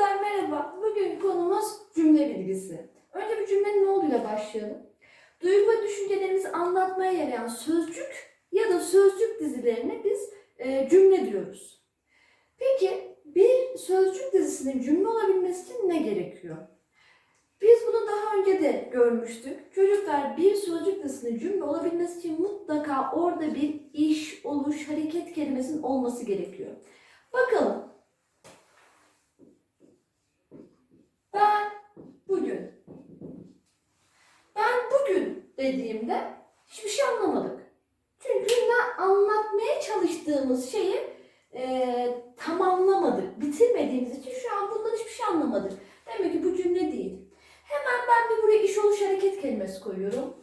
Çocuklar merhaba. Bugün konumuz cümle bilgisi. Önce bir cümlenin ne olduğuyla başlayalım. Duygu ve düşüncelerimizi anlatmaya yarayan sözcük ya da sözcük dizilerine biz e, cümle diyoruz. Peki bir sözcük dizisinin cümle olabilmesi için ne gerekiyor? Biz bunu daha önce de görmüştük. Çocuklar bir sözcük dizisinin cümle olabilmesi için mutlaka orada bir iş, oluş, hareket kelimesinin olması gerekiyor. Bakalım. Bugün. Ben bugün dediğimde hiçbir şey anlamadık. Çünkü ne anlatmaya çalıştığımız şeyi e, tamamlamadık, bitirmediğimiz için şu an bundan hiçbir şey anlamadık. Demek ki bu cümle değil. Hemen ben bir buraya iş oluş hareket kelimesi koyuyorum.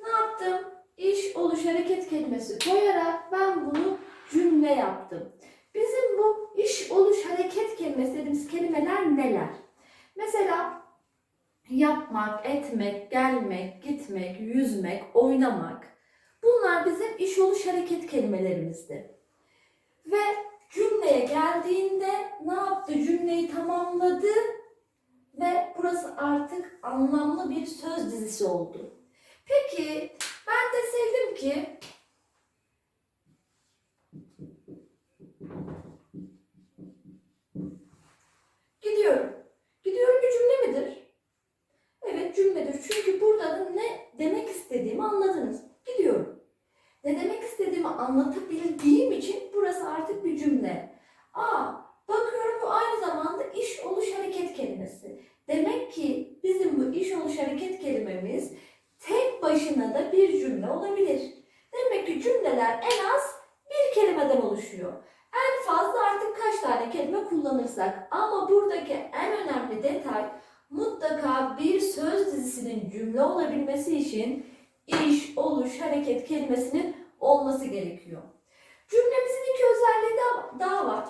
Ne yaptım? İş oluş hareket kelimesi koyarak ben bunu cümle yaptım. Bizim bu iş oluş hareket kelimesi dediğimiz kelimeler neler? Mesela yapmak, etmek, gelmek, gitmek, yüzmek, oynamak. Bunlar bizim iş oluş hareket kelimelerimizdi. Ve cümleye geldiğinde ne yaptı? Cümleyi tamamladı ve burası artık anlamlı bir söz dizisi oldu. Peki ben deseydim ki gidiyorum. Gidiyorum bir cümle midir? Evet cümledir. Çünkü burada da ne demek istediğimi anladınız. Gidiyorum. Ne demek istediğimi anlatabildiğim için burası artık bir cümle. Aa, bakıyorum bu aynı zamanda iş oluş hareket kelimesi. Demek ki bizim bu iş oluş hareket kelimemiz tek başına da bir cümle olabilir. Demek ki cümleler en az bir kelimeden oluşuyor. En fazla artık kaç tane kelime kullanırsak. Ama buradaki en önemli detay mutlaka bir söz dizisinin cümle olabilmesi için iş, oluş, hareket kelimesinin olması gerekiyor. Cümlemizin iki özelliği daha- daha var.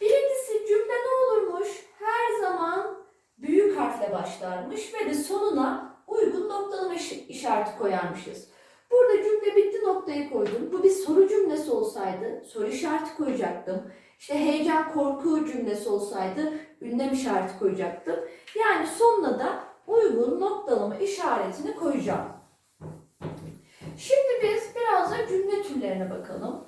Birincisi cümle ne olurmuş? Her zaman büyük harfle başlarmış ve de sonuna uygun noktalama iş- işareti koyarmışız. Burada cümle bitti noktayı koydum. Bu bir soru cümlesi olsaydı soru işareti koyacaktım. İşte heyecan korku cümlesi olsaydı ünlem işareti koyacaktım. Yani sonuna da uygun noktalama işaretini koyacağım. Şimdi biz biraz da cümle türlerine bakalım.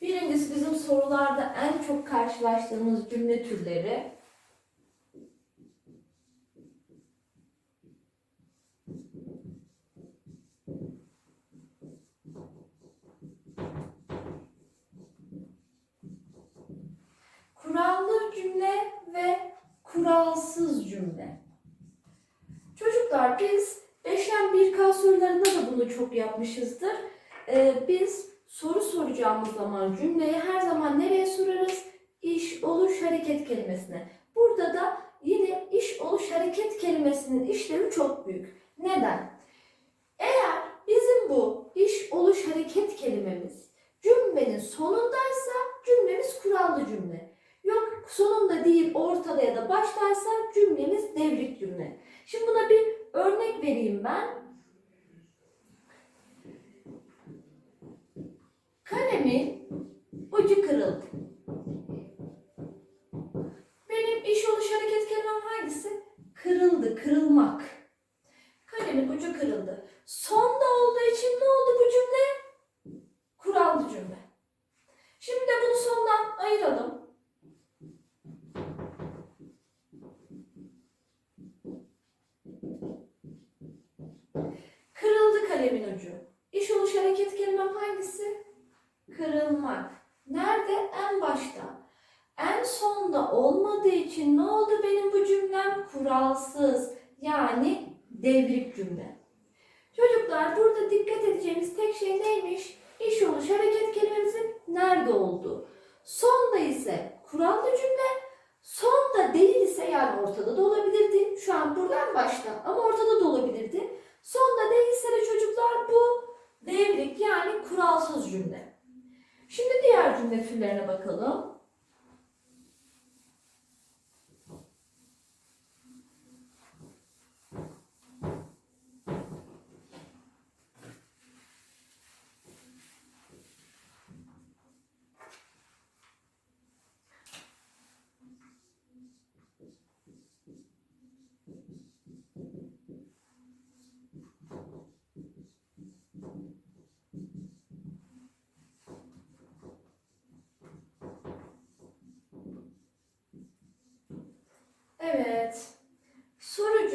Birincisi bizim sorularda en çok karşılaştığımız cümle türleri. Kurallı cümle ve kuralsız cümle. Çocuklar biz 5'en 1K sorularında da bunu çok yapmışızdır. Ee, biz soru soracağımız zaman cümleyi her zaman nereye sorarız? İş, oluş, hareket kelimesine. Burada da yine iş, oluş, hareket kelimesinin işlevi çok büyük. Neden? Eğer bizim bu iş, oluş, hareket kelimemiz cümlenin sonundaysa cümlemiz kurallı cümle. Değil ortada ya da baştaysa cümlemiz devrik cümle. Şimdi buna bir örnek vereyim ben. Kalemin ucu kırıldı. Benim iş oluş hareket kelimem hangisi? Kırıldı, kırılmak. Kalemin ucu kırıldı. Sonda olduğu için ne oldu bu cümle? Kurallı cümle. Şimdi de bunu sondan ayıralım. Kalemin ucu. İş oluş hareket kelimem hangisi? Kırılmak. Nerede? En başta. En sonda olmadığı için ne oldu benim bu cümlem? Kuralsız. Yani devrik cümle. Çocuklar burada dikkat edeceğimiz tek şey neymiş? İş oluş hareket kelimemizin nerede olduğu. Sonda ise kurallı cümle, sonda değil ise yani ortada da olabilirdi. Şu an buradan başta ama ortada da olabilirdi. Sonda değilse de çocuklar bu devrik yani kuralsız cümle. Şimdi diğer cümle türlerine bakalım.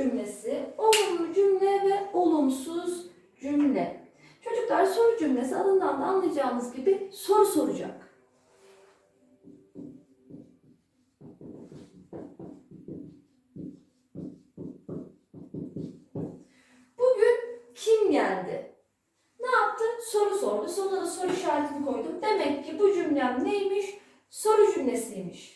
Cümlesi, olumlu cümle ve olumsuz cümle. Çocuklar soru cümlesi adından da anlayacağınız gibi soru soracak. Bugün kim geldi? Ne yaptı? Soru sordu. Sonuna da soru işaretini koydum. Demek ki bu cümlem neymiş? Soru cümlesiymiş.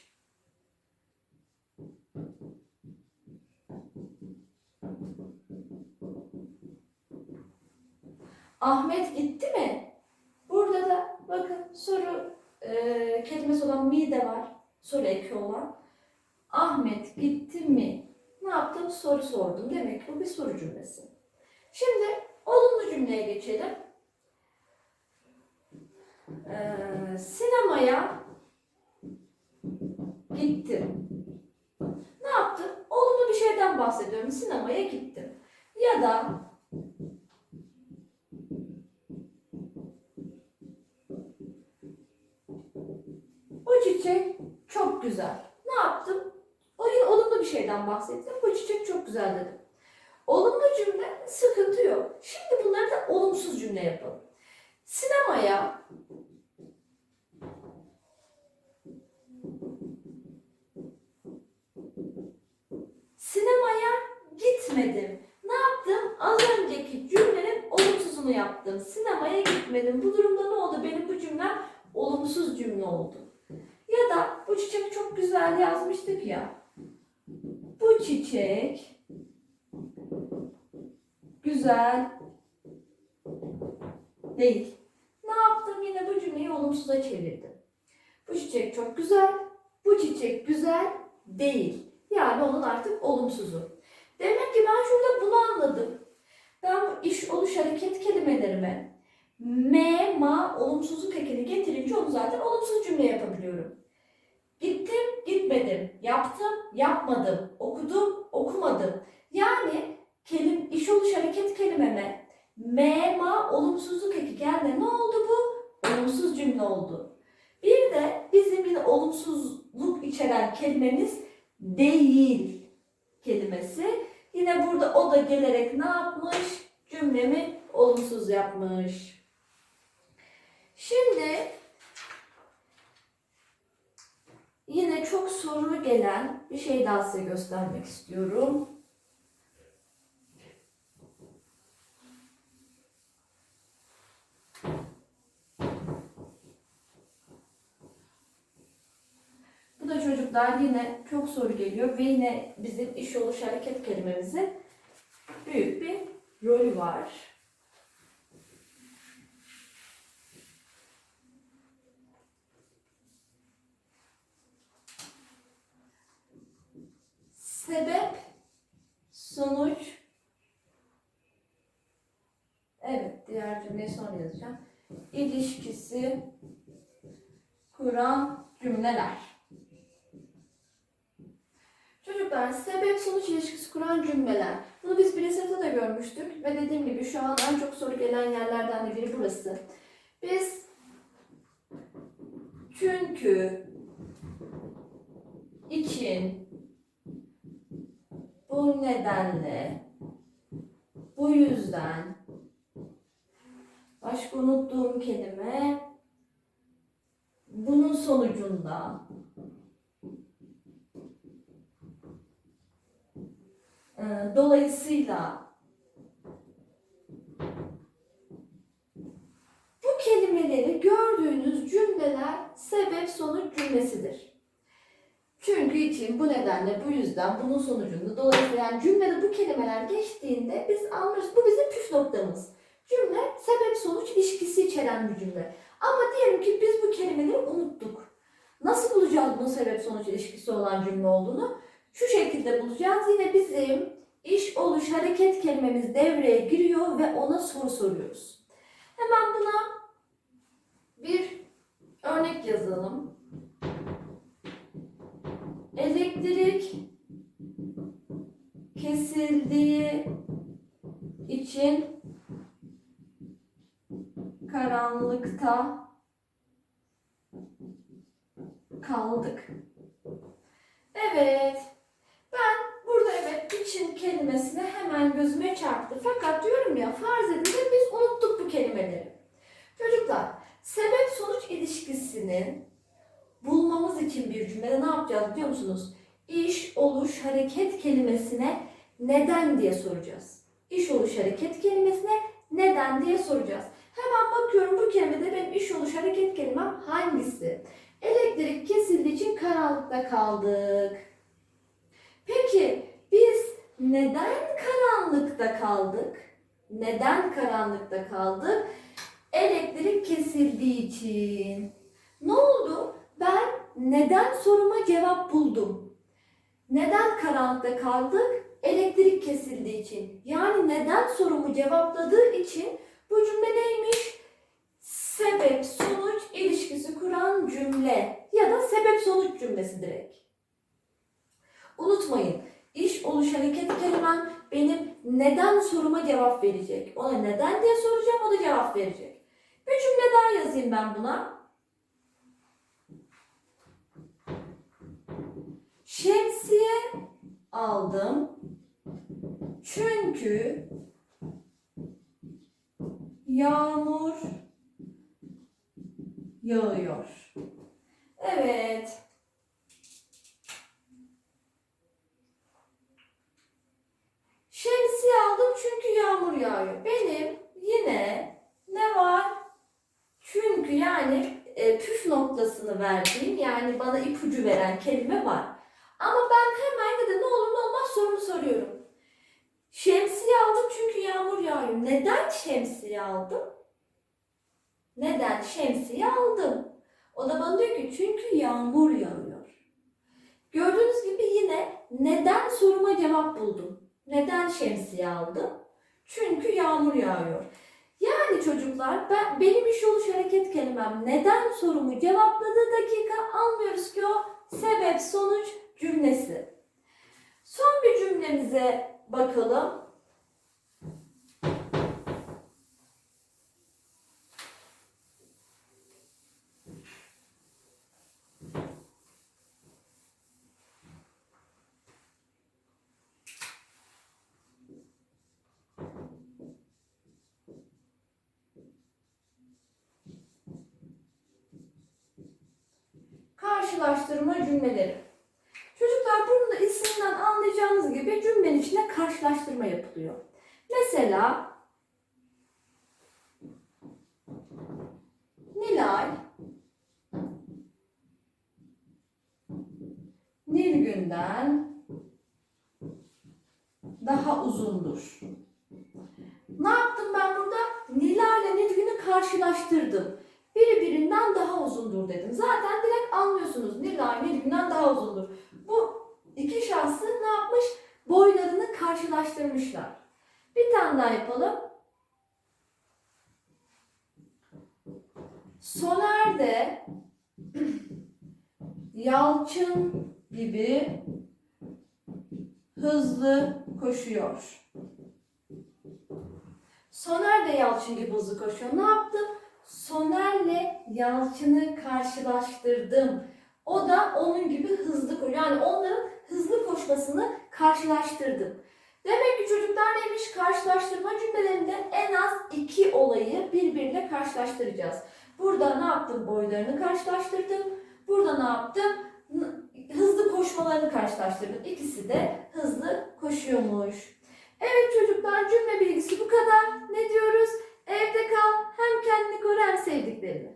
Ahmet gitti mi? Burada da bakın soru e, kelimesi olan mi de var. Soru eki olan. Ahmet gitti mi? Ne yaptım? Soru sordum. Demek bu bir soru cümlesi. Şimdi olumlu cümleye geçelim. Ee, sinemaya gittim. Ne yaptım? Olumlu bir şeyden bahsediyorum. Sinemaya gittim. Ya da bu çiçek çok güzel. Ne yaptım? O yine olumlu bir şeyden bahsettim. Bu çiçek çok güzel dedim. Olumlu cümle sıkıntı yok. Şimdi bunları da olumsuz cümle yapalım. Sinemaya Sinemaya gitmedim. Ne yaptım? Az önceki cümlenin olumsuzunu yaptım. Gitmedim. Bu durumda ne oldu? Benim bu cümlem olumsuz cümle oldu. Ya da bu çiçek çok güzel yazmıştık ya. Bu çiçek güzel değil. Ne yaptım? Yine bu cümleyi olumsuza çevirdim. Bu çiçek çok güzel. Bu çiçek güzel değil. Yani onun artık olumsuzu. Demek ki ben şurada bunu anladım. Ben bu iş, oluş, hareket kelimelerime me, ma, olumsuzluk ekini getirince onu zaten olumsuz cümle yapabiliyorum. Gittim, gitmedim. Yaptım, yapmadım. Okudum, okumadım. Yani kelim, iş, oluş, hareket kelimeme me, ma, olumsuzluk eki geldi. Ne oldu bu? Olumsuz cümle oldu. Bir de bizim yine olumsuzluk içeren kelimemiz değil kelimesi. Yine burada o da gelerek ne yapmış? Cümlemi olumsuz yapmış. Şimdi yine çok soru gelen bir şey daha size göstermek istiyorum. Bu da çocuklar yine çok soru geliyor ve yine bizim iş oluş hareket kelimemizin büyük bir rolü var. Sebep, sonuç. Evet, diğer cümleyi sonra yazacağım. İlişkisi kuran cümleler. Çocuklar sebep sonuç ilişkisi kuran cümleler. Bunu biz birinci sınıfta da görmüştük ve dediğim gibi şu an en çok soru gelen yerlerden de biri burası. Biz çünkü için bu nedenle bu yüzden başka unuttuğum kelime bunun sonucunda Ee, Dolayısıyla bu kelimeleri gördüğünüz cümleler sebep sonuç cümlesidir. Çünkü için bu nedenle bu yüzden bunun sonucunda dolayısıyla yani cümlede bu kelimeler geçtiğinde biz anlarız. Bu bizim püf noktamız. Cümle sebep sonuç ilişkisi içeren bir cümle. Ama diyelim ki biz bu kelimeleri unuttuk. Nasıl bulacağız bunun sebep sonuç ilişkisi olan cümle olduğunu? Şu şekilde bulacağız. Yine bizim iş, oluş, hareket kelimemiz devreye giriyor ve ona soru soruyoruz. Hemen buna bir örnek yazalım. Karanlıkta kaldık. Evet. Ben bu Burada evet için kelimesine hemen gözüme çarptı. Fakat diyorum ya farz de biz unuttuk bu kelimeleri. Çocuklar sebep sonuç ilişkisini bulmamız için bir cümlede ne yapacağız biliyor musunuz? İş, oluş, hareket kelimesine neden diye soracağız. İş, oluş, hareket kelimesine neden diye soracağız. Hemen bakıyorum bu kelimede benim iş, oluş, hareket kelimem hangisi? Elektrik kesildiği için karanlıkta kaldık. Peki biz neden karanlıkta kaldık? Neden karanlıkta kaldık? Elektrik kesildiği için. Ne oldu? Ben neden soruma cevap buldum. Neden karanlıkta kaldık? Elektrik kesildiği için. Yani neden sorumu cevapladığı için bu cümle neymiş? Sebep sonuç ilişkisi kuran cümle ya da sebep sonuç cümlesi direkt. Unutmayın, iş oluş hareket kelimem benim neden soruma cevap verecek. Ona neden diye soracağım, o da cevap verecek. Bir cümle daha yazayım ben buna. Şemsiye aldım. Çünkü yağmur yağıyor. Evet. Şemsiye aldım çünkü yağmur yağıyor. Benim yine ne var? Çünkü yani e, püf noktasını verdiğim yani bana ipucu veren kelime var. Ama ben hemen da ne olur ne olmaz sorumu soruyorum. Yağmur yağıyor. Neden şemsiye aldım? Neden şemsiye aldım? O da bana diyor ki çünkü yağmur yağıyor. Gördüğünüz gibi yine neden soruma cevap buldum. Neden şemsiye aldım? Çünkü yağmur yağıyor. Yani çocuklar ben, benim iş oluş hareket kelimem neden sorumu cevapladığı dakika anlıyoruz ki o sebep sonuç cümlesi. Son bir cümlemize bakalım. Karşılaştırma cümleleri. Çocuklar bunu da isimden anlayacağınız gibi cümlenin içinde karşılaştırma yapılıyor. Mesela Nilay Nilgün'den daha uzundur. Ne yaptım ben burada? Nilay ile Nilgün'ü karşılaştırdım. Biri birinden daha uzundur dedim. Zaten direkt anlıyorsunuz. Nilay Nilgün'den daha uzundur. Bu iki şahsı ne yapmış? Boylarını karşılaştırmışlar. Bir tane daha yapalım. Soner de Yalçın gibi hızlı koşuyor. Soner de Yalçın gibi hızlı koşuyor. Ne yaptım? Soner'le Yalçın'ı karşılaştırdım. O da onun gibi hızlı yani onların hızlı koşmasını karşılaştırdım. Demek ki çocuklar neymiş? Karşılaştırma cümlelerinde en az iki olayı birbirine karşılaştıracağız. Burada ne yaptım? Boylarını karşılaştırdım. Burada ne yaptım? Hızlı koşmalarını karşılaştırdım. İkisi de hızlı koşuyormuş. Evet çocuklar cümle bilgisi bu kadar. Ne diyoruz? Evde kal hem kendini koru hem sevdiklerini.